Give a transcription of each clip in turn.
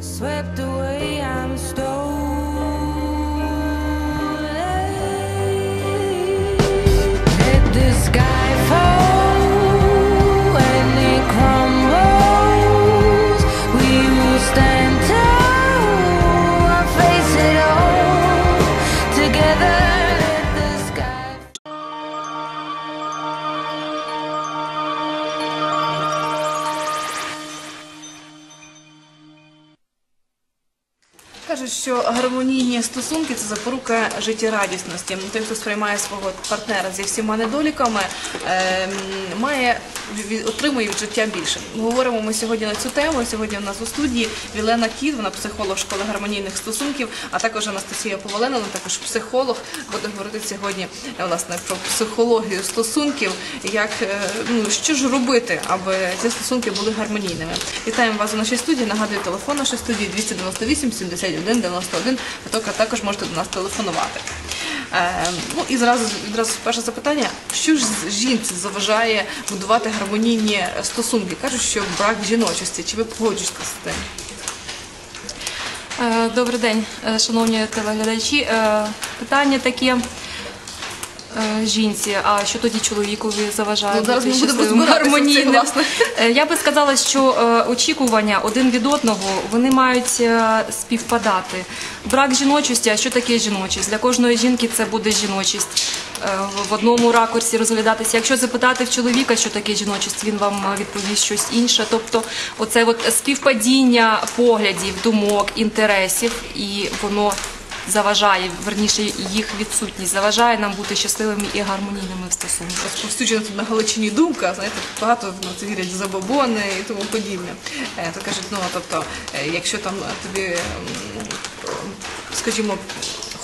Swept away, I'm stolen. Кажуть, що гармонійні стосунки це запорука життєрадісності. Той, хто сприймає свого партнера зі всіма недоліками, ем, має отримує від життя більше. Говоримо ми сьогодні на цю тему. Сьогодні у нас у студії Вілена Кіт, вона психолог школи гармонійних стосунків, а також Анастасія Повалена, також психолог. Буде говорити сьогодні е, власне про психологію стосунків, як е, ну що ж робити, аби ці стосунки були гармонійними. Вітаємо вас у нашій студії. Нагадую, телефон нашої студії 298 71 91. Ви тільки також можете до нас телефонувати. Е, ну і зразу відразу перше запитання: що ж жінці заважає будувати гармонійні стосунки? Кажуть, що брак жіночості. Чи ви погоджуєтеся з тим? Е, Добрий день, е, шановні телеглядачі. Питання таке жінці, а що тоді чоловікові заважає Ну, зараз бути ми будемо щасливим, гармонійним? власне. Е, Я би сказала, що е, очікування один від одного вони мають е, співпадати. Брак жіночості, а що таке жіночість? Для кожної жінки це буде жіночість. Е, В одному ракурсі розглядатися. Якщо запитати в чоловіка, що таке жіночість, він вам е, відповість щось інше. Тобто, оце от співпадіння поглядів, думок, інтересів, і воно заважає, верніше їх відсутність заважає нам бути щасливими і гармонійними в стосунках. розповсюджена на Галичині думка, знаєте, багато ну, це вірять забобони і тому подібне. Е, то кажуть, ну тобто, е, якщо там тобі, скажімо,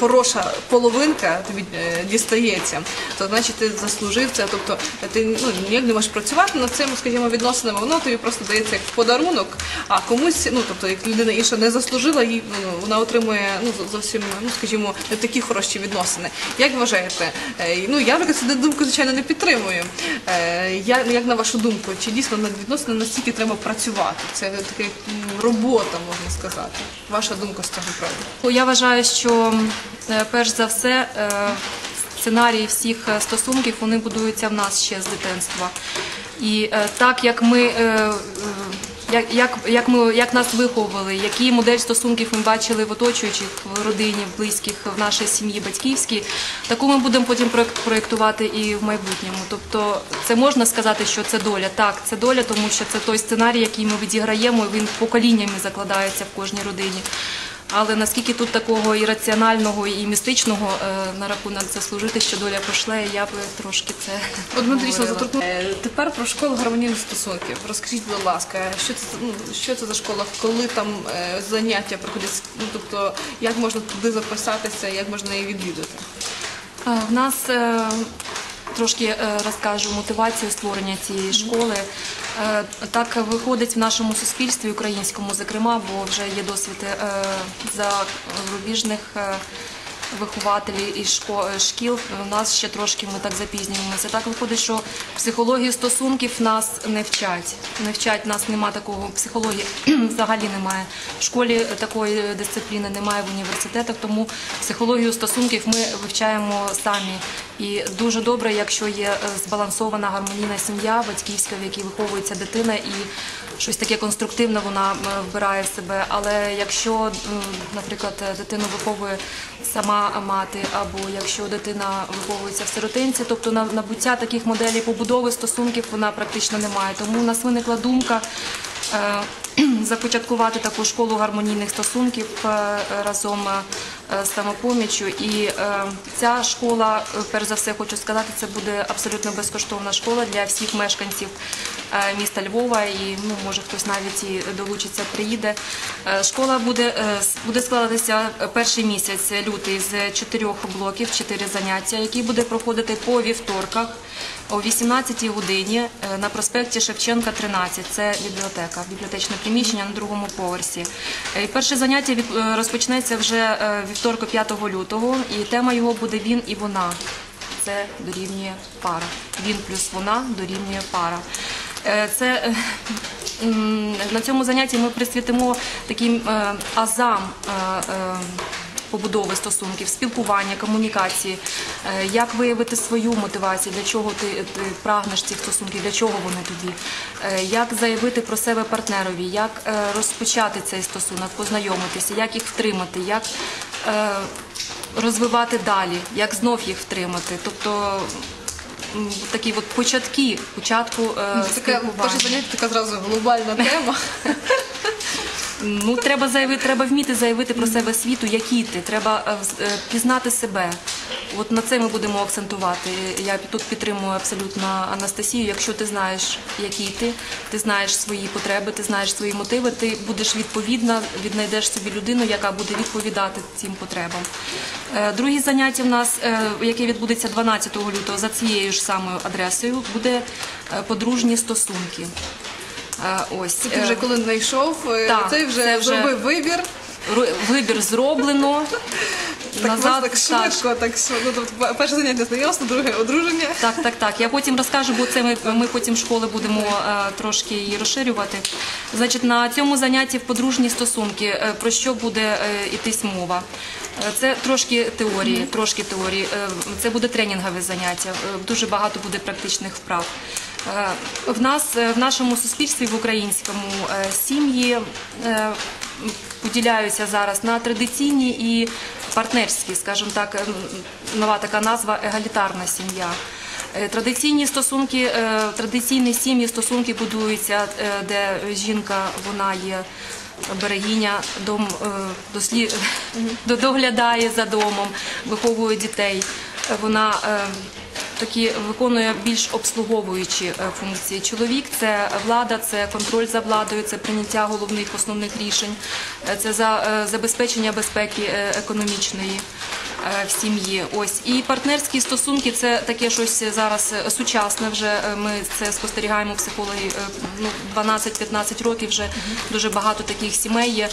хороша половинка тобі е, дістається, то значить ти заслужив це. Тобто ти ну ніяк не можеш працювати над цим, скажімо, відносинами, воно тобі просто дається як подарунок, а комусь, ну тобто, як людина інша не заслужила, їй ну, вона отримує ну зовсім, ну скажімо, не такі хороші відносини. Як вважаєте? Е, Ну я наприклад, цю думку, звичайно, не підтримую. Е, Я як на вашу думку, чи дійсно над відносинами настільки треба працювати? Це така робота, можна сказати. Ваша думка з цього приводу? Ну, Я вважаю, що перш за все е, сценарії всіх е, стосунків вони будуються в нас ще з дитинства. І е, так як ми. е, е, Як, як, як, ми, як нас виховували, які модель стосунків ми бачили в оточуючих, в родині, в близьких, в нашій сім'ї батьківській, таку ми будемо потім проєктувати і в майбутньому. Тобто це можна сказати, що це доля. Так, це доля, тому що це той сценарій, який ми відіграємо, і він поколіннями закладається в кожній родині. Але наскільки тут такого і раціонального, і містичного е, на рахунок це служити, що доля пошле, я би трошки це От ми дійсно говорила. заторкнули. Тепер про школу гармонійних стосунків. Розкажіть, будь ласка, що це ну, що це за школа, коли там е, заняття проходять? Ну тобто, як можна туди записатися, як можна її відвідати? Е, В нас трошки е, розкажу мотивацію створення цієї школи. Е, Так виходить в нашому суспільстві українському, зокрема, бо вже є досвід е, зарубіжних вихователів і шкіл. У нас ще трошки ми так запізнюємося. Так виходить, що психологію стосунків нас не вчать. Не вчать нас нема такого психології взагалі немає. В школі такої дисципліни немає в університетах, тому психологію стосунків ми вивчаємо самі. І дуже добре, якщо є е, збалансована гармонійна сім'я батьківська, в якій виховується дитина, і щось таке конструктивне вона вбирає в себе. Але якщо, наприклад, дитину виховує сама мати, або якщо дитина виховується в сиротинці, тобто набуття таких моделей побудови стосунків вона практично немає. Тому у нас виникла думка. е, Започаткувати таку школу гармонійних стосунків е, разом е, самопоміччю. І е, ця школа, е, перш за все, хочу сказати, це буде абсолютно безкоштовна школа для всіх мешканців е, міста Львова. І ну, може хтось навіть і долучиться, приїде. Е, Школа буде, е, буде складатися е, перший місяць лютий з чотирьох блоків, чотири заняття, які буде проходити по вівторках о 18-й годині е, на проспекті Шевченка, 13. Це бібліотека, бібліотечне приміщення на другому поверсі. Е, Перше заняття е, розпочнеться вже вівторку 5 лютого, і тема його буде він і вона. Це дорівнює пара. Він плюс вона дорівнює пара. Це на цьому занятті ми присвятимо таким азам. Побудови стосунків, спілкування, комунікації, е, як виявити свою мотивацію, для чого ти, ти прагнеш цих стосунків, для чого вони тобі, е, як заявити про себе партнерові, як е, розпочати цей стосунок, познайомитися, як їх втримати, як розвивати далі, як знов їх втримати. Тобто такі от початки, початку е, спілкування. така зразу глобальна тема. Ну треба заявити, треба вміти заявити про себе світу, який ти. Треба е, е, пізнати себе. От на це ми будемо акцентувати. Я тут підтримую абсолютно Анастасію. Якщо ти знаєш, який ти, ти знаєш свої потреби, ти знаєш свої мотиви, ти будеш відповідна, віднайдеш собі людину, яка буде відповідати цим потребам. Е, Друге заняття в нас, е, яке відбудеться 12 лютого за цією ж самою адресою, буде е, подружні стосунки. Е, Ось Ти е, вже коли знайшов, е, Так, цей вже це вже- зробив вибір. Вибір зроблено. Так Назад так так. швидко, так що ну, тобто, перше заняття знайомство, друге одруження. Так, так, так. Я потім розкажу, бо це ми, ми потім школи будемо е, трошки її розширювати. Значить, на цьому занятті в подружні стосунки е, про що буде е, йтись мова? Е, Це трошки теорії, трошки теорії. Е, Це буде тренінгове заняття. Е, Дуже багато буде практичних вправ. Е, В нас е, в нашому суспільстві в українському е, сім'ї поділяються зараз на традиційні і партнерські, скажімо так, нова така назва егалітарна сім'я. Традиційні стосунки, традиційні сім'ї стосунки будуються, де жінка вона є берегиня, дом е, дослі... до- доглядає за домом, виховує дітей. Вона такі виконує більш обслуговуючі е, функції. Чоловік це влада, це контроль за владою, це прийняття головних основних рішень, е, це е, забезпечення безпеки економічної в сім'ї. Ось і партнерські стосунки це таке щось зараз сучасне. Вже ми це спостерігаємо психологи ну, 12-15 років. Вже дуже багато таких сімей є,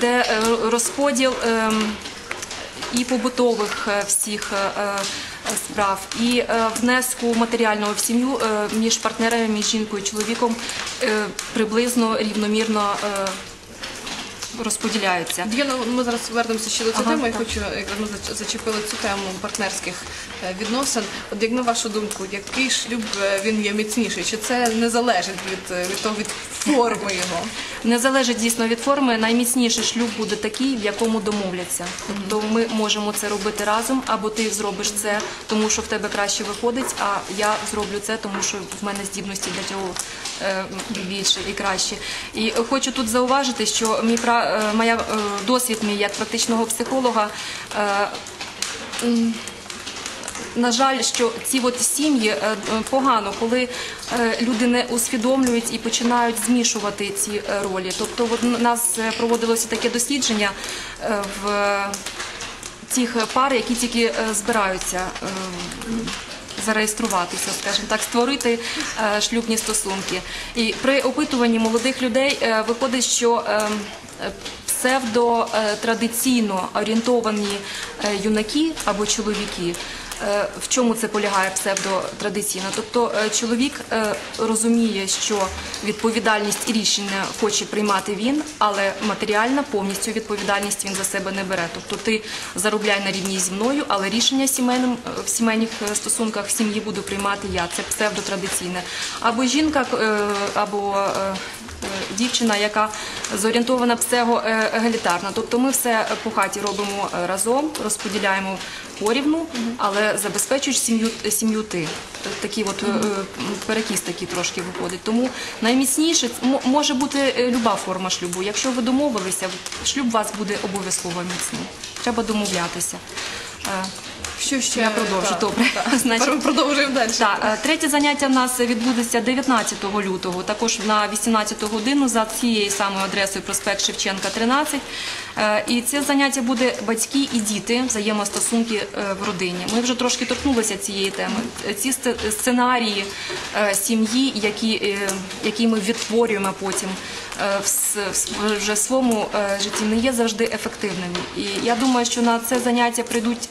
де розподіл. ем, і побутових всіх справ, і е, внеску матеріального в сім'ю е, між партнерами, між жінкою і чоловіком е, приблизно рівномірно розподіляються. Діана, ми зараз повернемося ще до цієї Ага, теми. Я хочу, якраз ми зачепили цю тему партнерських відносин. От як на вашу думку, який шлюб е, він є міцніший? Чи це не залежить від, е, від того від форми його? Не залежить дійсно від форми. Найміцніший шлюб буде такий, в якому домовляться. Тобто ми можемо це робити разом, або ти зробиш це, тому що в тебе краще виходить, а я зроблю це, тому що в мене здібності для цього е, більше і краще. І хочу тут зауважити, що мій пра- е, моя е, досвід мій як практичного психолога. На жаль, що ці от сім'ї е, погано, коли е, люди не усвідомлюють і починають змішувати ці е, ролі. Тобто, у нас проводилося таке дослідження в тих пар, які тільки збираються. Зареєструватися, скажімо так, створити шлюбні стосунки. І при опитуванні молодих людей виходить, що е, псевдотрадиційно орієнтовані юнаки або чоловіки. Е, В чому це полягає псевдотрадиційно? Тобто е, чоловік е, розуміє, що відповідальність і рішення хоче приймати він, але матеріальна повністю відповідальність він за себе не бере. Тобто ти заробляй на рівні зі мною, але рішення сімейним в сімейних стосунках сім'ї буду приймати я. Це псевдотрадиційне. Або жінка, або дівчина, яка зорієнтована псевдоегалітарно. Тобто ми все по хаті робимо е, разом, розподіляємо порівну, але забезпечуєш сім'ю сім'ю ти. Такий от е, е, перекіс такий трошки виходить. Тому найміцніше може бути е, люба форма шлюбу. Якщо ви домовилися, шлюб у вас буде обов'язково міцний. Треба домовлятися. Що ще Я продовжу, Так, добре. так. Значить, продовжуємо далі. так, е, третє заняття в нас відбудеться 19 лютого, також на 18 годину за цією самою адресою проспект Шевченка, 13. Е, І це заняття буде батьки і діти, взаємостосунки е, в родині. Ми вже трошки торкнулися цієї теми. Ці сценарії сім'ї, які, які ми відтворюємо потім вже в своєму житті, не є завжди ефективними. І я думаю, що на це заняття прийдуть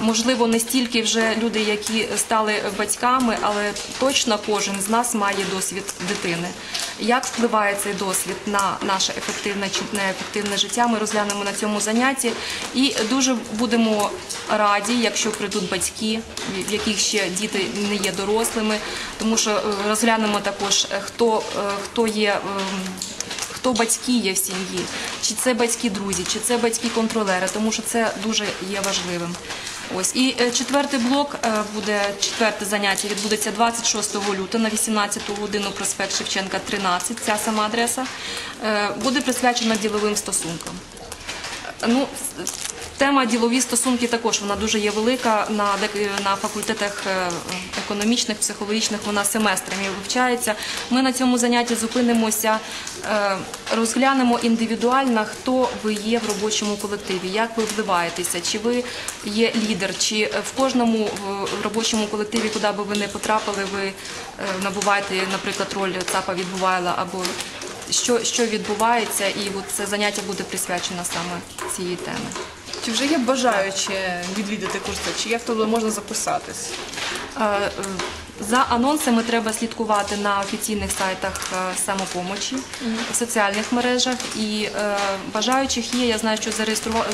можливо, не стільки вже люди, які стали батьками, але точно кожен з нас має досвід дитини. Як впливає цей досвід на наше ефективне чи неефективне життя? Ми розглянемо на цьому занятті і дуже будемо раді, якщо прийдуть батьки, в яких ще діти не є дорослими, тому що е, розглянемо також, е, хто, е, хто є. Хто батьки є в сім'ї, чи це батьки друзі, чи це батьки контролери, тому що це дуже є важливим. Ось і е, четвертий блок е, буде четверте заняття. Відбудеться 26 лютого на 18 годину проспект Шевченка, 13, Ця сама адреса Е, буде присвячена діловим стосункам. Ну, тема ділові стосунки також вона дуже є велика. На, на факультетах е, економічних, психологічних вона семестрами вивчається. Ми на цьому занятті зупинимося, е, розглянемо індивідуально, хто ви є в робочому колективі, як ви вливаєтеся, чи ви є лідер, чи в кожному робочому колективі, куди би ви не потрапили, ви е, набуваєте, наприклад, роль ЦАПа відбувала або що, що відбувається, і от це заняття буде присвячено саме цієї теми. Чи вже є бажаючі відвідати курси, чи як туди можна записатись? Е, е, За анонсами треба слідкувати на офіційних сайтах е, самопомочі, в соціальних мережах. І бажаючих є. Я знаю, що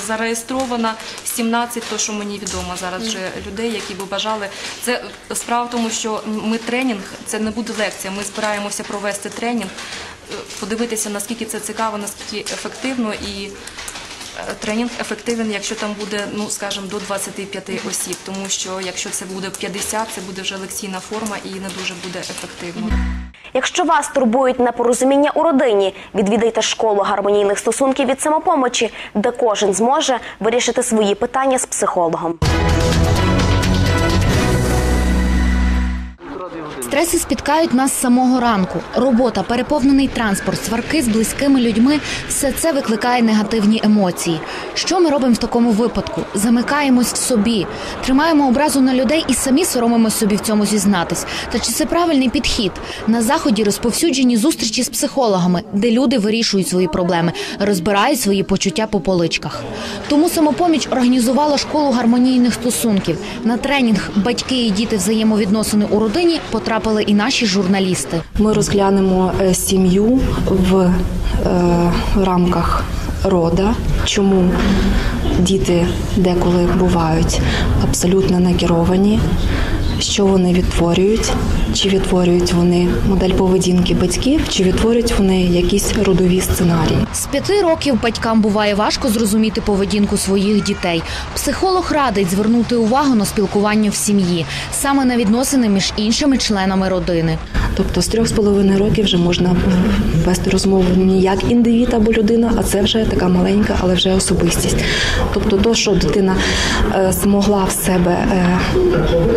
зареєстровано 17, то що мені відомо зараз вже людей, які би бажали. Це справа в тому, що ми тренінг, це не буде лекція. Ми збираємося провести тренінг, подивитися наскільки це цікаво, наскільки ефективно і. Е, Тренінг ефективен, якщо там буде, ну скажімо, до 25 осіб, тому що якщо це буде 50, це буде вже лекційна форма і не дуже буде ефективно. Якщо вас турбують непорозуміння у родині, відвідайте школу гармонійних стосунків від самопомочі, де кожен зможе вирішити свої питання з психологом. Стреси спіткають нас з самого ранку. Робота, переповнений транспорт, сварки з близькими людьми все це викликає негативні емоції. Що ми робимо в такому випадку? Замикаємось в собі, тримаємо образу на людей і самі соромимось собі в цьому зізнатись. Та чи це правильний підхід? На заході розповсюджені зустрічі з психологами, де люди вирішують свої проблеми, розбирають свої почуття по поличках. Тому самопоміч організувала школу гармонійних стосунків. На тренінг батьки і діти взаємовідносини у родині потрапили і наші журналісти. Ми розглянемо е, сім'ю в е, рамках рода, чому діти деколи бувають абсолютно накеровані, що вони відтворюють, чи відтворюють вони модель поведінки батьків, чи відтворюють вони якісь родові сценарії. З п'яти років батькам буває важко зрозуміти поведінку своїх дітей. Психолог радить звернути увагу на спілкування в сім'ї, саме на відносини між іншими членами родини. Тобто з трьох з половиною років вже можна вести розмову не як індивід або людина, а це вже така маленька, але вже особистість. Тобто, то, що дитина е, змогла в себе е,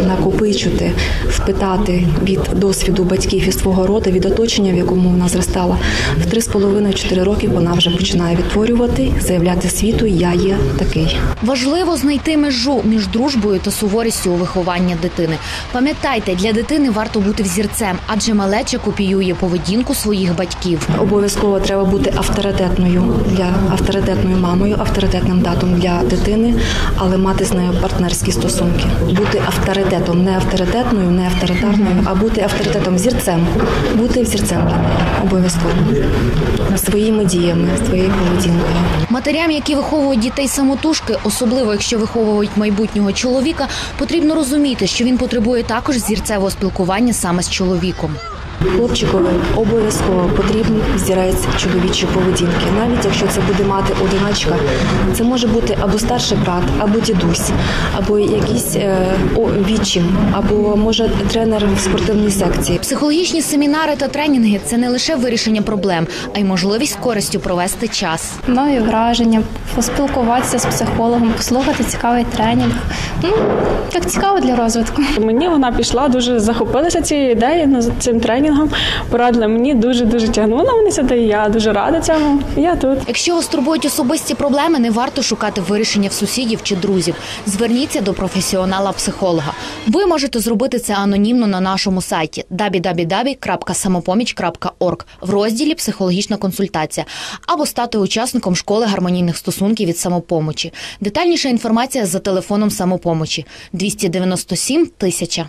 накопичити, впитати від досвіду батьків і свого роду, від оточення, в якому вона зростала, в три з половиною чотири роки вона вже починає відтворювати, заявляти світу Я є такий. Важливо знайти межу між дружбою та суворістю у вихованні дитини. Пам'ятайте, для дитини варто бути взірцем, адже малеча копіює поведінку своїх батьків. Обов'язково треба бути авторитетною для авторитетною мамою, авторитетним татом для дитини, але мати з нею партнерські стосунки. Бути авторитетом, не авторитетною, не авторитарною, а бути авторитетом зірцем. Бути взірцем для неї обов'язково своїми діями, своєю поведінкою. Матерям, які виховують дітей самотужки, особливо якщо виховують майбутнього чоловіка, потрібно розуміти, що він потребує також зірцевого спілкування саме з чоловіком. Хлопчикові обов'язково потрібен взірець чоловічої поведінки. Навіть якщо це буде мати одиначка, це може бути або старший брат, або дідусь, або якийсь е, відчим, або може тренер в спортивній секції. Психологічні семінари та тренінги це не лише вирішення проблем, а й можливість з користю провести час. нові враження, поспілкуватися з психологом, послухати цікавий тренінг. Ну, так цікаво для розвитку. Мені вона пішла, дуже захопилася цією ідеєю ну, цим тренінгом. Тренінгам, порадили мені дуже дуже тягнула мене сюди. Я дуже рада цьому. Я тут. Якщо вас турбують особисті проблеми, не варто шукати вирішення в сусідів чи друзів. Зверніться до професіонала-психолога. Ви можете зробити це анонімно на нашому сайті www.samopomіч.org в розділі Психологічна консультація або стати учасником школи гармонійних стосунків від самопомочі. Детальніша інформація за телефоном самопомочі 297 тисяча.